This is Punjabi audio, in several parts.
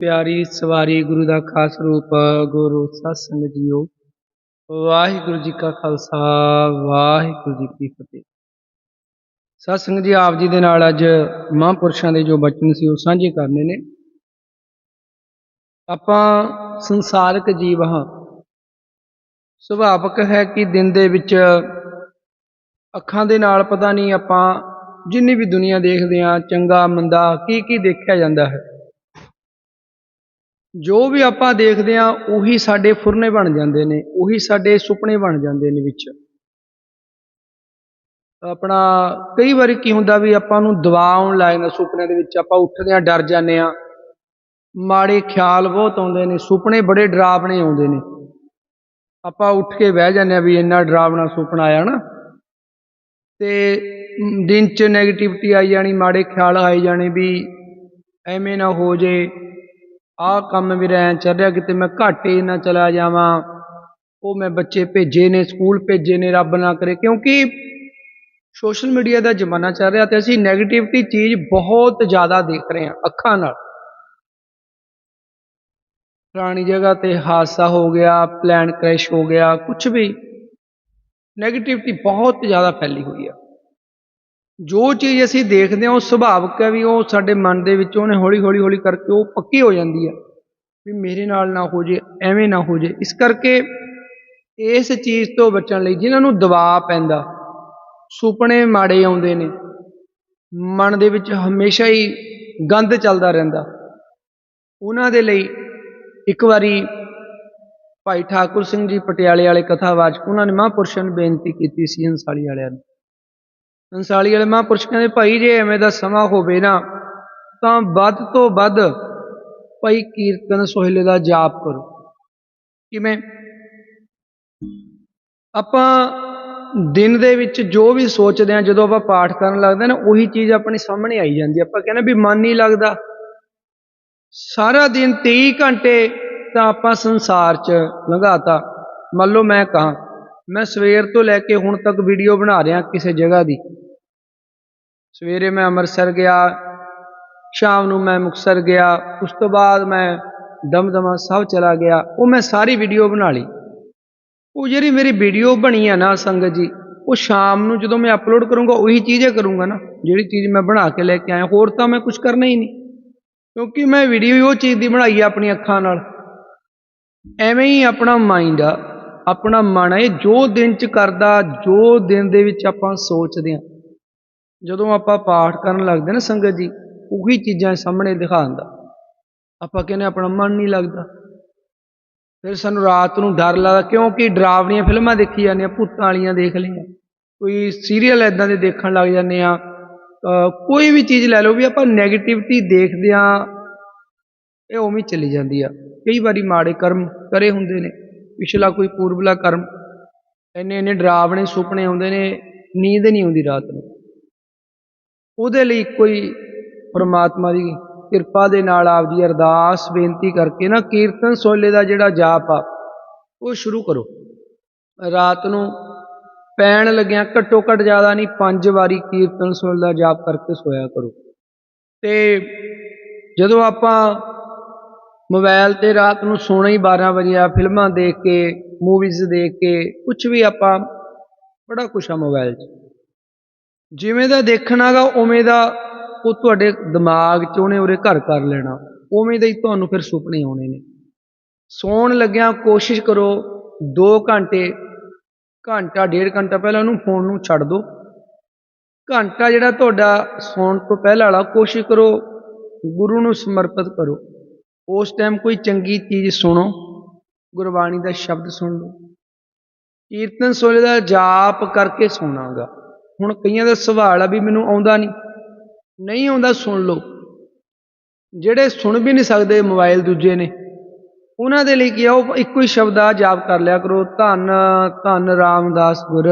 ਪਿਆਰੀ ਸਵਾਰੀ ਗੁਰੂ ਦਾ ਖਾਸ ਰੂਪ, ਗੁਰੂ ਸਤਸੰਗ ਜੀਓ। ਵਾਹਿਗੁਰੂ ਜੀ ਕਾ ਖਾਲਸਾ, ਵਾਹਿਗੁਰੂ ਜੀ ਕੀ ਫਤਿਹ। ਸਤਸੰਗ ਜੀ, ਆਪ ਜੀ ਦੇ ਨਾਲ ਅੱਜ ਮਹਾਂਪੁਰਸ਼ਾਂ ਦੇ ਜੋ ਬਚਨ ਸੀ ਉਹ ਸਾਂਝੇ ਕਰਨੇ ਨੇ। ਆਪਾਂ ਸੰਸਾਰਿਕ ਜੀਵ ਹਾਂ। ਸੁਭਾਵਕ ਹੈ ਕਿ ਦਿਨ ਦੇ ਵਿੱਚ ਅੱਖਾਂ ਦੇ ਨਾਲ ਪਤਾ ਨਹੀਂ ਆਪਾਂ ਜਿੰਨੀ ਵੀ ਦੁਨੀਆ ਦੇਖਦੇ ਹਾਂ, ਚੰਗਾ, ਮੰਦਾ ਕੀ ਕੀ ਦੇਖਿਆ ਜਾਂਦਾ ਹੈ। ਜੋ ਵੀ ਆਪਾਂ ਦੇਖਦੇ ਹਾਂ, ਉਹੀ ਸਾਡੇ ਫੁਰਨੇ ਬਣ ਜਾਂਦੇ ਨੇ, ਉਹੀ ਸਾਡੇ ਸੁਪਨੇ ਬਣ ਜਾਂਦੇ ਨੇ ਵਿੱਚ। ਆਪਣਾ ਕਈ ਵਾਰੀ ਕੀ ਹੁੰਦਾ ਵੀ ਆਪਾਂ ਨੂੰ ਦਬਾਅ ਆਉਣ ਲੱਗ ਜਾਂਦਾ ਸੁਪਨਿਆਂ ਦੇ ਵਿੱਚ, ਆਪਾਂ ਉੱਠਦੇ ਹਾਂ, ਡਰ ਜਾਂਦੇ ਹਾਂ। ਮਾੜੇ ਖਿਆਲ ਬਹੁਤ ਆਉਂਦੇ ਨੇ, ਸੁਪਨੇ ਬੜੇ ਡਰਾਵਣੇ ਆਉਂਦੇ ਨੇ। ਆਪਾਂ ਉੱਠ ਕੇ ਬਹਿ ਜਾਂਦੇ ਹਾਂ ਵੀ ਇੰਨਾ ਡਰਾਵਣਾ ਸੁਪਨਾ ਆਇਆ ਨਾ। ਤੇ ਦਿਨ 'ਚ ਨੈਗੇਟਿਵਿਟੀ ਆਈ ਜਾਣੀ, ਮਾੜੇ ਖਿਆਲ ਆਈ ਜਾਣੇ ਵੀ ਐਵੇਂ ਨਾ ਹੋ ਜੇ। ਆਹ ਕੰਮ ਵੀ ਰਹਿ ਚੱਲ ਰਿਹਾ ਕਿਤੇ ਮੈਂ ਘਾਟੇ ਨਾ ਚਲਾ ਜਾਵਾਂ। ਉਹ ਮੈਂ ਬੱਚੇ ਭੇਜੇ ਨੇ, ਸਕੂਲ ਭੇਜੇ ਨੇ, ਰੱਬ ਨਾ ਕਰੇ, ਕਿਉਂਕਿ ਸੋਸ਼ਲ ਮੀਡੀਆ ਦਾ ਜ਼ਮਾਨਾ ਚੱਲ ਰਿਹਾ ਤੇ ਅਸੀਂ ਨੈਗੇਟਿਵਿਟੀ ਚੀਜ਼ ਬਹੁਤ ਜ਼ਿਆਦਾ ਦੇਖ ਰਹੇ ਹਾਂ, ਅੱਖਾਂ ਨਾਲ। ਪੁਰਾਣੀ ਜਗ੍ਹਾ ਤੇ ਹਾਦਸਾ ਹੋ ਗਿਆ ਪਲਾਨ ਕ੍ਰੈਸ਼ ਹੋ ਗਿਆ ਕੁਝ ਵੀ ਨੈਗੇਟਿਵਿਟੀ ਬਹੁਤ ਜ਼ਿਆਦਾ ਫੈਲੀ ਹੋਈ ਆ। ਜੋ ਚੀਜ਼ ਅਸੀਂ ਦੇਖਦੇ ਹਾਂ, ਉਹ ਸੁਭਾਵਕ ਹੈ ਵੀ ਉਹ ਸਾਡੇ ਮਨ ਦੇ ਵਿੱਚ ਉਹਨੇ ਹੌਲੀ ਹੌਲੀ ਹੌਲੀ ਕਰਕੇ ਉਹ ਪੱਕੀ ਹੋ ਜਾਂਦੀ ਆ ਵੀ ਮੇਰੇ ਨਾਲ ਨਾ ਹੋ ਜੇ, ਐਵੇਂ ਨਾ ਹੋ ਜੇ। ਇਸ ਕਰਕੇ ਇਸ ਚੀਜ਼ ਤੋਂ ਬਚਣ ਲਈ ਜਿਨ੍ਹਾਂ ਨੂੰ ਦਬਾਅ ਪੈਂਦਾ, ਸੁਪਨੇ ਮਾੜੇ ਆਉਂਦੇ ਨੇ, ਮਨ ਦੇ ਵਿੱਚ ਹਮੇਸ਼ਾ ਹੀ ਗੰਦ ਚੱਲਦਾ ਰਹਿੰਦਾ। ਉਹਨਾਂ ਦੇ ਲਈ ਇੱਕ ਵਾਰੀ ਭਾਈ ਠਾਕੁਰ ਸਿੰਘ ਜੀ ਪਟਿਆਲੇ ਵਾਲੇ ਕਥਾਵਾਚਕ, ਉਹਨਾਂ ਨੇ ਮਹਾਂਪੁਰਸ਼ਾਂ ਨੂੰ ਬੇਨਤੀ ਕੀਤੀ ਸੀ ਹੰਸਾਲੀ ਵਾਲਿਆਂ ਨੂੰ। ਅੰਸਾਲੀ ਵਾਲੇ ਮਹਾਂਪੁਰਸ਼ ਕਹਿੰਦੇ ਭਾਈ ਜੇ ਐਵੇਂ ਦਾ ਸਮਾਂ ਹੋਵੇ ਨਾ, ਤਾਂ ਵੱਧ ਤੋਂ ਵੱਧ ਭਾਈ ਕੀਰਤਨ ਸੋਹਿਲੇ ਦਾ ਜਾਪ ਕਰੋ। ਕਿਵੇਂ? ਆਪਾਂ ਦਿਨ ਦੇ ਵਿੱਚ ਜੋ ਵੀ ਸੋਚਦੇ ਹਾਂ, ਜਦੋਂ ਆਪਾਂ ਪਾਠ ਕਰਨ ਲੱਗਦੇ ਨਾ, ਉਹੀ ਚੀਜ਼ ਆਪਣੇ ਸਾਹਮਣੇ ਆਈ ਜਾਂਦੀ ਆਪਾਂ ਕਹਿੰਦੇ ਵੀ ਮਨ ਨਹੀਂ ਲੱਗਦਾ। ਸਾਰਾ ਦਿਨ 23 ਘੰਟੇ ਤਾਂ ਆਪਾਂ ਸੰਸਾਰ 'ਚ ਲੰਘਾਤਾ। ਮੰਨ ਲਓ ਮੈਂ ਕਹਾਂ, ਮੈਂ ਸਵੇਰ ਤੋਂ ਲੈ ਕੇ ਹੁਣ ਤੱਕ ਵੀਡੀਓ ਬਣਾ ਰਿਹਾ ਕਿਸੇ ਜਗ੍ਹਾ ਦੀ। ਸਵੇਰੇ ਮੈਂ ਅੰਮ੍ਰਿਤਸਰ ਗਿਆ, ਸ਼ਾਮ ਨੂੰ ਮੈਂ ਮੁਕਤਸਰ ਗਿਆ, ਉਸ ਤੋਂ ਬਾਅਦ ਮੈਂ ਦਮਦਮਾ ਸਾਹਿਬ ਚਲਾ ਗਿਆ, ਉਹ ਮੈਂ ਸਾਰੀ ਵੀਡੀਓ ਬਣਾ ਲਈ। ਉਹ ਜਿਹੜੀ ਮੇਰੀ ਵੀਡੀਓ ਬਣੀ ਆ ਨਾ ਸੰਗਤ ਜੀ, ਉਹ ਸ਼ਾਮ ਨੂੰ ਜਦੋਂ ਮੈਂ ਅਪਲੋਡ ਕਰੂੰਗਾ, ਉਹੀ ਚੀਜ਼ ਕਰੂੰਗਾ ਨਾ, ਜਿਹੜੀ ਚੀਜ਼ ਮੈਂ ਬਣਾ ਕੇ ਲੈ ਕੇ ਆਇਆ, ਹੋਰ ਤਾਂ ਮੈਂ ਕੁਝ ਕਰਨਾ ਹੀ ਨਹੀਂ। ਕਿਉਂਕਿ ਮੈਂ ਵੀਡੀਓ ਉਹ ਚੀਜ਼ ਦੀ ਬਣਾਈ ਆ ਆਪਣੀ ਅੱਖਾਂ ਨਾਲ। ਐਵੇਂ ਹੀ ਆਪਣਾ ਮਾਈਂਡ ਆ, ਆਪਣਾ ਮਨ ਇਹ ਜੋ ਦਿਨ ਚ ਕਰਦਾ, ਜੋ ਦਿਨ ਦੇ ਵਿੱਚ ਆਪਾਂ ਸੋਚਦੇ ਹਾਂ ਜਦੋਂ ਆਪਾਂ ਪਾਠ ਕਰਨ ਲੱਗਦੇ ਨਾ ਸੰਗਤ ਜੀ, ਉਹੀ ਚੀਜ਼ਾਂ ਸਾਹਮਣੇ ਦਿਖਾਉਂਦਾ ਆਪਾਂ ਕਹਿੰਦੇ ਆਪਣਾ ਮਨ ਨਹੀਂ ਲੱਗਦਾ। ਫਿਰ ਸਾਨੂੰ ਰਾਤ ਨੂੰ ਡਰ ਲੱਗਦਾ ਕਿਉਂਕਿ ਡਰਾਵਣੀਆਂ ਫਿਲਮਾਂ ਦੇਖੀ ਜਾਂਦੀਆਂ ਭੂਤਾਂ ਵਾਲੀਆਂ ਦੇਖ ਲਈਆਂ। ਕੋਈ ਸੀਰੀਅਲ ਐਦਾਂ ਦੇ ਦੇਖਣ ਲੱਗ ਜਾਂਦੇ ਆ ਕੋਈ ਵੀ ਚੀਜ਼ ਲੈ ਲਓ ਵੀ ਆਪਾਂ 네ਗੇਟਿਵਿਟੀ ਦੇਖਦੇ ਆ ਇਹ ਉਵੇਂ ਚਲੀ ਜਾਂਦੀ ਆ। ਕਈ ਵਾਰੀ ਮਾੜੇ ਕਰਮ ਕਰੇ ਹੁੰਦੇ ਨੇ, ਪਿਛਲਾ ਕੋਈ ਪੂਰਬਲਾ ਕਰਮ। ਇੰਨੇ ਇੰਨੇ ਡਰਾਵਣੇ ਸੁਪਨੇ ਆਉਂਦੇ ਨੇ, ਨੀਂਦ ਨਹੀਂ ਆਉਂਦੀ ਰਾਤ ਨੂੰ। ਉਹਦੇ ਲਈ ਕੋਈ ਪਰਮਾਤਮਾ ਦੀ ਕਿਰਪਾ ਦੇ ਨਾਲ ਆਪਦੀ ਅਰਦਾਸ ਬੇਨਤੀ ਕਰਕੇ ਨਾ ਕੀਰਤਨ ਸੋਲੇ ਦਾ ਜਿਹੜਾ ਜਾਪ ਆ, ਉਹ ਸ਼ੁਰੂ ਕਰੋ। ਰਾਤ ਨੂੰ ਪੈਣ ਲੱਗਿਆਂ ਘੱਟੋ ਘੱਟ ਜ਼ਿਆਦਾ ਨਹੀਂ, ਪੰਜ ਵਾਰੀ ਕੀਰਤਨ ਸੋਲੇ ਦਾ ਜਾਪ ਕਰਕੇ ਸੋਇਆ ਕਰੋ। ਤੇ ਜਦੋਂ ਆਪਾਂ ਮੋਬਾਈਲ ਤੇ ਰਾਤ ਨੂੰ ਸੋਣਾ ਹੀ 12 ਵਜੇ ਆ, ਫਿਲਮਾਂ ਦੇਖ ਕੇ ਮੂਵੀਜ਼ ਦੇਖ ਕੇ ਕੁਝ ਵੀ ਆਪਾਂ, ਬੜਾ ਕੁਛ ਆ ਮੋਬਾਈਲ 'ਚ। ਜਿਵੇਂ ਦਾ ਦੇਖਣਾਗਾ ਉਵੇਂ ਦਾ ਉਹ ਤੁਹਾਡੇ ਦਿਮਾਗ 'ਚ ਉਹਨੇ ਉਰੇ ਘਰ ਕਰ ਲੈਣਾ। ਉਵੇਂ ਦਾ ਹੀ ਤੁਹਾਨੂੰ ਫਿਰ ਸੁਪਨੇ ਆਉਣੇ ਨੇ। ਸੌਣ ਲੱਗਿਆ ਕੋਸ਼ਿਸ਼ ਕਰੋ 2 ਘੰਟੇ, ਘੰਟਾ, ਡੇਢ ਘੰਟਾ ਪਹਿਲਾਂ ਉਹਨੂੰ ਫੋਨ ਨੂੰ ਛੱਡ ਦਿਓ ਘੰਟਾ ਜਿਹੜਾ ਤੁਹਾਡਾ ਸੌਣ ਤੋਂ ਪਹਿਲਾਂ ਵਾਲਾ, ਕੋਸ਼ਿਸ਼ ਕਰੋ, ਗੁਰੂ ਨੂੰ ਸਮਰਪਿਤ ਕਰੋ। ਉਸ ਟਾਈਮ ਕੋਈ ਚੰਗੀ ਚੀਜ਼ ਸੁਣੋ, ਗੁਰਬਾਣੀ ਦਾ ਸ਼ਬਦ ਸੁਣ ਲਓ। ਕੀਰਤਨ ਸੋਲੇ ਦਾ ਜਾਪ ਕਰਕੇ ਸੋਣਾਗਾ। ਹੁਣ ਕਈਆਂ ਦਾ ਸਵਾਲ ਆ ਵੀ ਮੈਨੂੰ ਆਉਂਦਾ ਨਹੀਂ। ਨਹੀਂ ਆਉਂਦਾ ਸੁਣ ਲਓ। ਜਿਹੜੇ ਸੁਣ ਵੀ ਨਹੀਂ ਸਕਦੇ ਮੋਬਾਈਲ ਦੂਜੇ ਨੇ, ਉਹਨਾਂ ਦੇ ਲਈ ਕੀ ਆ, ਉਹ ਇੱਕੋ ਹੀ ਸ਼ਬਦ ਆ, ਜਾਪ ਕਰ ਲਿਆ ਕਰੋ, ਧੰਨ ਧੰਨ ਰਾਮਦਾਸ ਗੁਰ,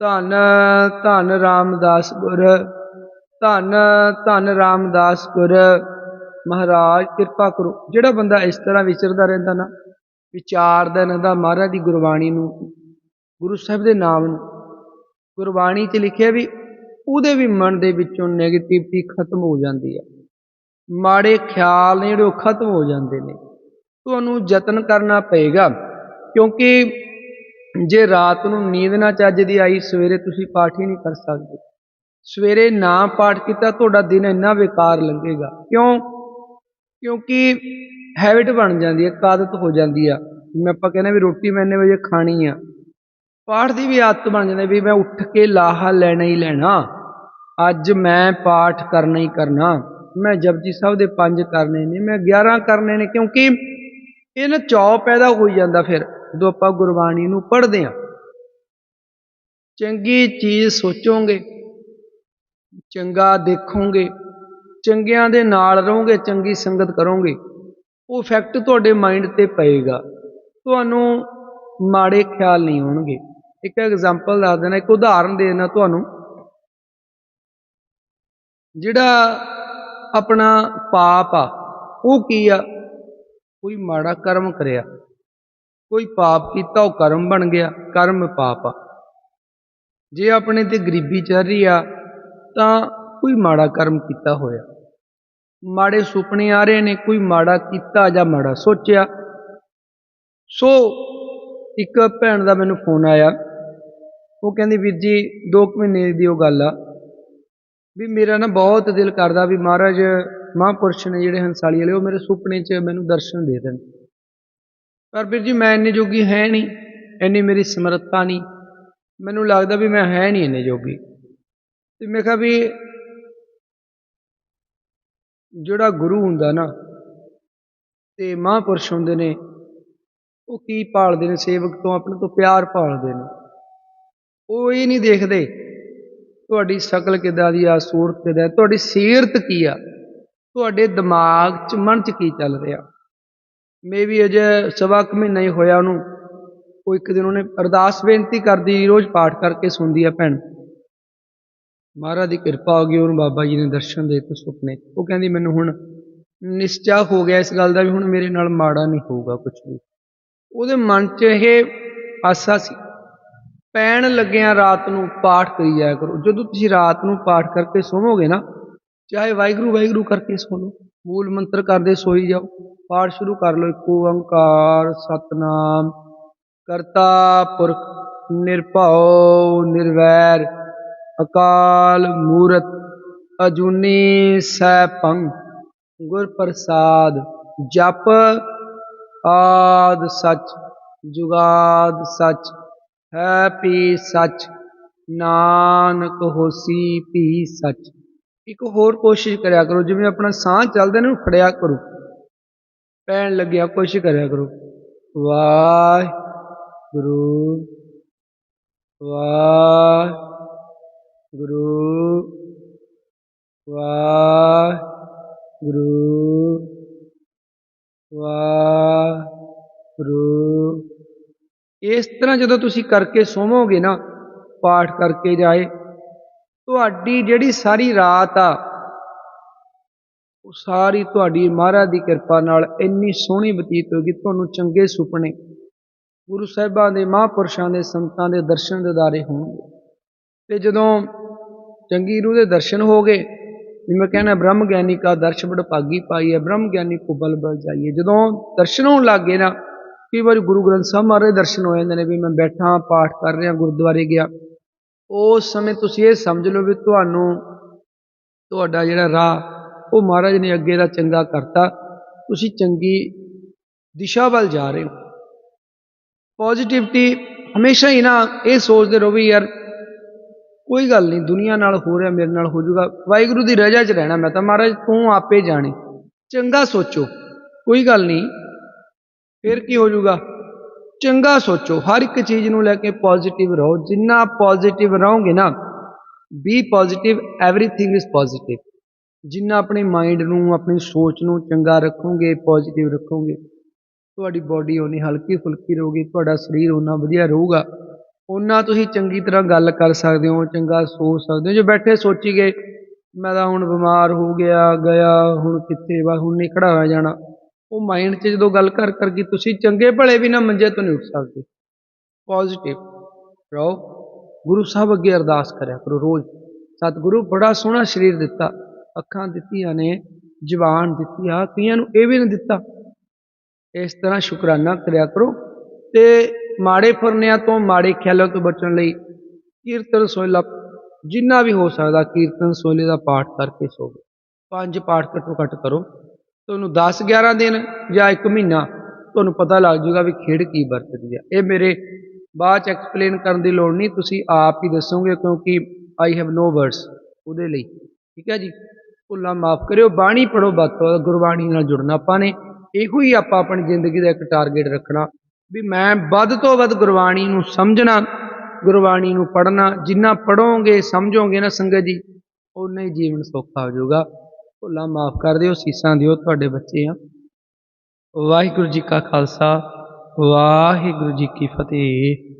ਧੰਨ ਧੰਨ ਰਾਮਦਾਸ ਗੁਰ, ਧੰਨ ਧੰਨ ਰਾਮਦਾਸ ਗੁਰ, ਮਹਾਰਾਜ ਕਿਰਪਾ ਕਰੋ। ਜਿਹੜਾ ਬੰਦਾ ਇਸ ਤਰ੍ਹਾਂ ਵਿਚਰਦਾ ਰਹਿੰਦਾ ਨਾ, ਵਿਚਾਰਦਾ ਰਹਿੰਦਾ ਮਹਾਰਾਜ ਦੀ ਗੁਰਬਾਣੀ ਨੂੰ, ਗੁਰੂ ਸਾਹਿਬ ਦੇ ਨਾਮ ਨੂੰ ਗੁਰਬਾਣੀ 'ਚ ਲਿਖਿਆ ਵੀ ਉਹਦੇ ਵੀ ਮਨ ਦੇ ਵਿੱਚੋਂ 네ਗੇਟਿਵਿਟੀ ਖਤਮ ਹੋ ਜਾਂਦੀ ਆ। ਮਾੜੇ ਖਿਆਲ ਨੇ ਜਿਹੜੇ ਉਹ ਖਤਮ ਹੋ ਜਾਂਦੇ ਨੇ। ਤੁਹਾਨੂੰ ਯਤਨ ਕਰਨਾ ਪਏਗਾ, ਕਿਉਂਕਿ ਜੇ ਰਾਤ ਨੂੰ ਨੀਂਦ ਨਾ ਚੱਜ ਦੀ ਆਈ, ਸਵੇਰੇ ਤੁਸੀਂ ਪਾਠ ਹੀ ਨਹੀਂ ਕਰ ਸਕਦੇ। ਸਵੇਰੇ ਨਾ ਪਾਠ ਕੀਤਾ, ਤੁਹਾਡਾ ਦਿਨ ਇੰਨਾ ਬੇਕਾਰ ਲੰਘੇਗਾ। ਕਿਉਂ? ਕਿਉਂਕਿ ਹੈਬਿਟ ਬਣ ਜਾਂਦੀ ਹੈ ਇੱਕ ਆਦਤ ਹੋ ਜਾਂਦੀ ਆ। ਜਿਵੇਂ ਆਪਾਂ ਕਹਿੰਦੇ ਵੀ ਰੋਟੀ ਮੈਂ ਇੰਨੇ ਵਜੇ ਖਾਣੀ ਆ। ਪਾਠ ਦੀ ਵੀ ਆਦਤ ਬਣ ਜਾਂਦੀ ਵੀ ਮੈਂ ਉੱਠ ਕੇ ਲਾਹਾ ਲੈਣਾ ਹੀ ਲੈਣਾ। ਅੱਜ ਮੈਂ ਪਾਠ ਕਰਨਾ ਹੀ ਕਰਨਾ। ਮੈਂ ਜਪਜੀ ਸਾਹਿਬ ਦੇ ਪੰਜ ਕਰਨੇ ਨੇ, ਮੈਂ 11 ਕਰਨੇ ਨੇ ਕਿਉਂਕਿ ਇਹ ਨਾ ਚਾਅ ਪੈਦਾ ਹੋਈ ਜਾਂਦਾ ਫਿਰ, ਜਦੋਂ ਆਪਾਂ ਗੁਰਬਾਣੀ ਨੂੰ ਪੜ੍ਹਦੇ ਹਾਂ। ਚੰਗੀ ਚੀਜ਼ ਸੋਚੋਗੇ, ਚੰਗਾ ਦੇਖੋਗੇ, ਚੰਗਿਆਂ ਦੇ ਨਾਲ ਰਹੋਗੇ, ਚੰਗੀ ਸੰਗਤ ਕਰੋਗੇ, ਉਹ ਇਫੈਕਟ ਤੁਹਾਡੇ ਮਾਈਂਡ ਤੇ ਪਏਗਾ। ਤੁਹਾਨੂੰ ਮਾੜੇ ਖਿਆਲ ਨਹੀਂ ਆਉਣਗੇ। ਇੱਕ ਐਗਜ਼ਾਮਪਲ ਦੱਸ ਦੇਣਾ, ਇੱਕ ਉਦਾਹਰਨ ਦੇ ਦੇਣਾ ਤੁਹਾਨੂੰ। ਜਿਹੜਾ ਆਪਣਾ ਪਾਪ ਆ, ਉਹ ਕੀ ਆ? ਕੋਈ ਮਾੜਾ ਕਰਮ ਕਰਿਆ, ਕੋਈ ਪਾਪ ਕੀਤਾ, ਉਹ ਕਰਮ ਬਣ ਗਿਆ, ਕਰਮ ਪਾਪ ਆ। ਜੇ ਆਪਣੇ ਤੇ ਗਰੀਬੀ ਚੱਲ ਰਹੀ ਆ, ਤਾਂ ਕੋਈ ਮਾੜਾ ਕਰਮ ਕੀਤਾ ਹੋਇਆ। ਮਾੜੇ ਸੁਪਨੇ ਆ ਰਹੇ ਨੇ, ਕੋਈ ਮਾੜਾ ਕੀਤਾ ਜਾਂ ਮਾੜਾ ਸੋਚਿਆ। ਸੋ ਇੱਕ ਭੈਣ ਦਾ ਮੈਨੂੰ ਫੋਨ ਆਇਆ। ਉਹ ਕਹਿੰਦੀ, ਵੀਰ ਜੀ 2 ਮਹੀਨੇ ਦੀ ਉਹ ਗੱਲ ਆ। ਵੀ ਮੇਰਾ ਨਾ ਬਹੁਤ ਦਿਲ ਕਰਦਾ ਵੀ ਮਹਾਰਾਜ ਮਹਾਂਪੁਰਸ਼ ਨੇ ਜਿਹੜੇ ਹੰਸਾਲੀ ਵਾਲੇ, ਉਹ ਮੇਰੇ ਸੁਪਨੇ 'ਚ ਮੈਨੂੰ ਦਰਸ਼ਨ ਦੇ ਦੇਣ। ਪਰ ਵੀਰ ਜੀ, ਮੈਂ ਇੰਨੇ ਜੋਗੀ ਹੈ ਨਹੀਂ, ਇੰਨੀ ਮੇਰੀ ਸਮਰੱਥਾ ਨਹੀਂ। ਮੈਨੂੰ ਲੱਗਦਾ ਵੀ ਮੈਂ ਹੈ ਨਹੀਂ ਇੰਨੇ ਜੋਗੀ। ਤੇ ਮੈਂ ਕਿਹਾ ਵੀ ਜਿਹੜਾ ਗੁਰੂ ਹੁੰਦਾ ਨਾ, ਤੇ ਮਹਾਂਪੁਰਸ਼ ਹੁੰਦੇ ਨੇ, ਉਹ ਕੀ ਪਾਲਦੇ ਨੇ? ਸੇਵਕ ਤੋਂ ਆਪਣੇ ਤੋਂ ਪਿਆਰ ਭਾਲਦੇ ਨੇ। ਉਹ ਇਹ ਨਹੀਂ ਦੇਖਦੇ, ਤੁਹਾਡੀ ਸ਼ਕਲ ਕਿੱਦਾਂ ਦੀ ਆ, ਸੂਰਤ ਕਿੱਦਾਂ, ਤੁਹਾਡੀ ਸੀਰਤ ਕੀ ਆ? ਤੁਹਾਡੇ ਦਿਮਾਗ 'ਚ, ਮਨ 'ਚ ਕੀ ਚੱਲ ਰਿਹਾ? ਮੇ ਵੀ ਅਜੇ ਸਵਾ ਕੁ ਮਹੀਨਾ ਹੀ ਹੋਇਆ ਉਹਨੂੰ, ਉਹ ਇੱਕ ਦਿਨ ਉਹਨੇ ਅਰਦਾਸ ਬੇਨਤੀ ਕਰਦੀ, ਰੋਜ਼ ਪਾਠ ਕਰਕੇ ਸੁਣਦੀ ਆ ਭੈਣ। ਮਹਾਰਾਜ ਦੀ ਕਿਰਪਾ ਹੋ ਗਈ ਉਹਨੂੰ ਬਾਬਾ ਜੀ ਨੇ ਦਰਸ਼ਨ ਦੇ ਦਿੱਤੇ ਸੁਪਨੇ ਉਹ ਕਹਿੰਦੀ, ਮੈਨੂੰ ਹੁਣ ਨਿਸ਼ਚਾ ਹੋ ਗਿਆ ਇਸ ਗੱਲ ਦਾ ਵੀ ਹੁਣ ਮੇਰੇ ਨਾਲ ਮਾੜਾ ਨਹੀਂ ਹੋਊਗਾ ਕੁਝ ਵੀ। ਉਹਦੇ ਮਨ 'ਚ ਇਹ ਆਸਾ ਸੀ ਪੈਣ ਲੱਗਿਆਂ ਰਾਤ ਨੂੰ ਪਾਠ ਕਰੀ ਜਾਇਆ ਕਰੋ। ਜਦੋਂ ਤੁਸੀਂ ਰਾਤ ਨੂੰ ਪਾਠ ਕਰਕੇ ਸੋਵੋਗੇ ਨਾ, ਚਾਹੇ ਵਾਹਿਗੁਰੂ ਵਾਹਿਗੁਰੂ ਕਰਕੇ ਸੋ ਲਓ, ਮੂਲ ਮੰਤਰ ਕਰਦੇ ਸੋਈ ਜਾਓ, ਪਾਠ ਸ਼ੁਰੂ ਕਰ ਲਓ, ਇੱਕ ਓੰਕਾਰ, ਸਤਨਾਮ, ਕਰਤਾ ਪੁਰਖ, ਨਿਰਭਉ, ਨਿਰਵੈਰ, ਅਕਾਲ ਮੂਰਤ, ਅਜੂਨੀ ਸੈਭੰ, ਗੁਰ ਪ੍ਰਸਾਦ, ਜਪ ਆਦ ਸੱਚ, ਜੁਗਾਦ ਸੱਚ। ਹੈ ਪੀ ਸੱਚ, ਨਾਨਕ ਹੋਸੀ ਭੀ ਸੱਚ। ਇੱਕ ਹੋਰ ਕੋਸ਼ਿਸ਼ ਕਰਿਆ ਕਰੋ, ਜਿਵੇਂ ਆਪਣਾ ਸਾਹ ਚੱਲਦਾ ਨਾ ਫੜਿਆ ਕਰੋ। ਪੈਣ ਲੱਗਿਆ, ਕੋਸ਼ਿਸ਼ ਕਰਿਆ ਕਰੋ। ਵਾਹਿ ਗੁਰੂ ਵਾਹ ਗੁਰੂ ਵਾਹ ਗੁਰੂ ਇਸ ਤਰ੍ਹਾਂ ਜਦੋਂ ਤੁਸੀਂ ਕਰਕੇ ਸੋਵੋਗੇ ਨਾ, ਪਾਠ ਕਰਕੇ ਜਾਏ, ਤੁਹਾਡੀ ਜਿਹੜੀ ਸਾਰੀ ਰਾਤ ਆ, ਉਹ ਸਾਰੀ ਤੁਹਾਡੀ ਮਹਾਰਾਜ ਦੀ ਕਿਰਪਾ ਨਾਲ ਇੰਨੀ ਸੋਹਣੀ ਬਤੀਤ ਹੋਗੀ ਤੁਹਾਨੂੰ ਚੰਗੇ ਸੁਪਨੇ ਗੁਰੂ ਸਾਹਿਬਾਂ ਦੇ, ਮਹਾਂਪੁਰਸ਼ਾਂ ਦੇ, ਸੰਤਾਂ ਦੇ ਦਰਸ਼ਨ ਦਿਦਾਰੇ ਹੋਣਗੇ। ਤੇ ਜਦੋਂ ਚੰਗੀ ਰੂਹ ਦੇ ਦਰਸ਼ਨ ਹੋ ਗਏ ਜਿਵੇਂ ਕਹਿੰਦਾ ਬ੍ਰਹਮ ਗਿਆਨੀ ਕਾ ਦਰਸ਼ ਬੜ ਭਾਗੀ ਪਾਈ ਹੈ ਬ੍ਰਹਮ ਗਿਆਨੀ ਕੋ ਬਲ ਬਲ ਜਾਈਏ ਜਦੋਂ ਦਰਸ਼ਨ ਹੋਣ ਲੱਗ ਗਏ ਨਾ ਕਈ ਵਾਰੀ ਗੁਰੂ ਗ੍ਰੰਥ ਸਾਹਿਬ ਮਹਾਰਾਜ ਦੇ ਦਰਸ਼ਨ ਹੋ ਜਾਂਦੇ ਨੇ ਵੀ ਮੈਂ ਬੈਠਾ, ਪਾਠ ਕਰ ਰਿਹਾ, ਗੁਰਦੁਆਰੇ ਗਿਆ। ਉਸ ਸਮੇਂ ਤੁਸੀਂ ਇਹ ਸਮਝ ਲਓ ਵੀ ਤੁਹਾਨੂੰ ਤੁਹਾਡਾ ਜਿਹੜਾ ਰਾਹ, ਉਹ ਮਹਾਰਾਜ ਨੇ ਅੱਗੇ ਦਾ ਚੰਗਾ ਕਰਤਾ। ਤੁਸੀਂ ਚੰਗੀ ਦਿਸ਼ਾ ਵੱਲ ਜਾ ਰਹੇ ਹੋ। ਪੋਜ਼ਿਟਿਵਿਟੀ ਹਮੇਸ਼ਾ ਹੀ ਨਾ ਇਹ ਸੋਚਦੇ ਰਹੋ ਵੀ ਯਾਰ, ਕੋਈ ਗੱਲ ਨਹੀਂ, ਦੁਨੀਆ ਨਾਲ ਹੋ ਰਿਹਾ, ਮੇਰੇ ਨਾਲ ਹੋ ਜਾਊਗਾ। ਵਾਹਿਗੁਰੂ ਦੀ ਰਜ਼ਾ 'ਚ ਰਹਿਣਾ ਮੈਂ ਤਾਂ, ਮਹਾਰਾਜ ਤੂੰ ਆਪੇ ਜਾਣੇ। ਚੰਗਾ ਸੋਚੋ, ਕੋਈ ਗੱਲ ਨਹੀਂ। ਫਿਰ ਕੀ ਹੋ ਜਾਊਗਾ? ਚੰਗਾ ਸੋਚੋ, ਹਰ ਇੱਕ ਚੀਜ਼ ਨੂੰ ਲੈ ਕੇ ਪੋਜ਼ਿਟਿਵ ਰਹੋ। ਜਿੰਨਾ ਪੋਜ਼ਿਟਿਵ ਰਹੋਗੇ ਨਾ be positive everything is positive ਜਿੰਨਾ ਆਪਣੇ ਮਾਈਂਡ ਨੂੰ, ਆਪਣੀ ਸੋਚ ਨੂੰ ਚੰਗਾ ਰੱਖੋਗੇ ਪੋਜ਼ਿਟਿਵ ਰੱਖੋਗੇ, ਤੁਹਾਡੀ ਬਾਡੀ ਓਨੀ ਹਲਕੀ ਫੁਲਕੀ ਰਹੂਗੀ, ਤੁਹਾਡਾ ਸਰੀਰ ਓਨਾ ਵਧੀਆ ਰਹੂਗਾ। ਓਨਾ ਤੁਸੀਂ ਚੰਗੀ ਤਰ੍ਹਾਂ ਗੱਲ ਕਰ ਸਕਦੇ ਹੋ, ਚੰਗਾ ਸੋਚ ਸਕਦੇ ਹੋ। ਜੋ ਬੈਠੇ ਸੋਚੀ ਗਏ ਮੈਂ ਤਾਂ ਹੁਣ ਬਿਮਾਰ ਹੋ ਗਿਆ ਗਿਆ, ਹੁਣ ਕਿੱਥੇ ਵਾ, ਹੁਣ ਨਹੀਂ ਖੜਾ ਹੋਇਆ ਜਾਣਾ। ਉਹ ਮਾਈਂਡ 'ਚ ਜਦੋਂ ਗੱਲ ਕਰ ਕਰਕੇ ਤੁਸੀਂ ਚੰਗੇ ਭਲੇ ਵੀ ਨਾ ਮੰਜੇ ਤੋਂ ਨਹੀਂ ਉੱਠ ਸਕਦੇ। ਪੋਜ਼ਿਟਿਵ ਰਹੋ ਗੁਰੂ ਸਾਹਿਬ ਅੱਗੇ ਅਰਦਾਸ ਕਰਿਆ ਕਰੋ ਰੋਜ਼। ਸਤਿਗੁਰੂ ਬੜਾ ਸੋਹਣਾ ਸਰੀਰ ਦਿੱਤਾ। ਅੱਖਾਂ ਦਿੱਤੀਆਂ ਨੇ, ਜ਼ਬਾਨ ਦਿੱਤੀ ਆ ਕਈਆਂ ਨੂੰ ਇਹ ਵੀ ਨਹੀਂ ਦਿੱਤਾ। ਇਸ ਤਰ੍ਹਾਂ ਸ਼ੁਕਰਾਨਾ ਕਰਿਆ ਕਰੋ। ਤੇ ਮਾੜੇ ਫਰਨਿਆਂ ਤੋਂ ਮਾੜੇ ਖਿਆਲਾਂ ਤੋਂ ਬਚਣ ਲਈ ਕੀਰਤਨ ਸੋਹਿਲਾ ਜਿੰਨਾ ਵੀ ਹੋ ਸਕਦਾ, ਕੀਰਤਨ ਸੋਹਿਲੇ ਦਾ ਪਾਠ ਕਰਕੇ ਸੋਵੋ ਪੰਜ ਪਾਠ ਘੱਟੋ ਘੱਟ ਕਰੋ। ਤੁਹਾਨੂੰ 10 11 ਦਿਨ ਜਾਂ 1 ਮਹੀਨਾ ਤੁਹਾਨੂੰ ਪਤਾ ਲੱਗ ਜੂਗਾ ਵੀ ਖੇਡ ਕੀ ਵਰਤਦੀ ਹੈ ਇਹ ਮੇਰੇ ਬਾਅਦ ਚ ਐਕਸਪਲੇਨ ਕਰਨ ਦੀ ਲੋੜ ਨਹੀਂ, ਤੁਸੀਂ ਆਪ ਹੀ ਦੱਸੋਗੇ ਕਿਉਂਕਿ ਆਈ ਹੈਵ ਨੋ ਵਰਡਸ ਉਹਦੇ ਲਈ। ਠੀਕ ਹੈ ਜੀ? ਭੁੱਲਾਂ ਮਾਫ ਕਰਿਓ, ਬਾਣੀ ਪੜੋ ਵੱਧ ਤੋਂ ਵੱਧ ਗੁਰਬਾਣੀ ਨਾਲ ਜੁੜਨਾ ਆਪਾਂ ਨੇ। ਇਹੋ ਹੀ ਆਪਾਂ ਆਪਣੀ ਜ਼ਿੰਦਗੀ ਦਾ ਇੱਕ ਟਾਰਗੇਟ ਰੱਖਣਾ ਵੀ ਮੈਂ ਵੱਧ ਤੋਂ ਵੱਧ ਗੁਰਬਾਣੀ ਨੂੰ ਸਮਝਣਾ, ਗੁਰਬਾਣੀ ਨੂੰ ਪੜ੍ਹਨਾ। ਜਿੰਨਾ ਪੜੋਗੇ ਸਮਝੋਗੇ ਨਾ ਸੰਗਤ ਜੀ ਉਨਾ ਹੀ ਜੀਵਨ ਸੌਖਾ ਹੋ ਜਾਊਗਾ। ਭੁੱਲਾਂ ਮਾਫ ਕਰ ਦਿਓ, ਸੀਸਾਂ ਦਿਓ ਤੁਹਾਡੇ ਬੱਚੇ ਆ। ਵਾਹਿਗੁਰੂ ਜੀ ਕਾ ਖਾਲਸਾ, ਵਾਹਿਗੁਰੂ ਜੀ ਕੀ ਫਤਿਹ।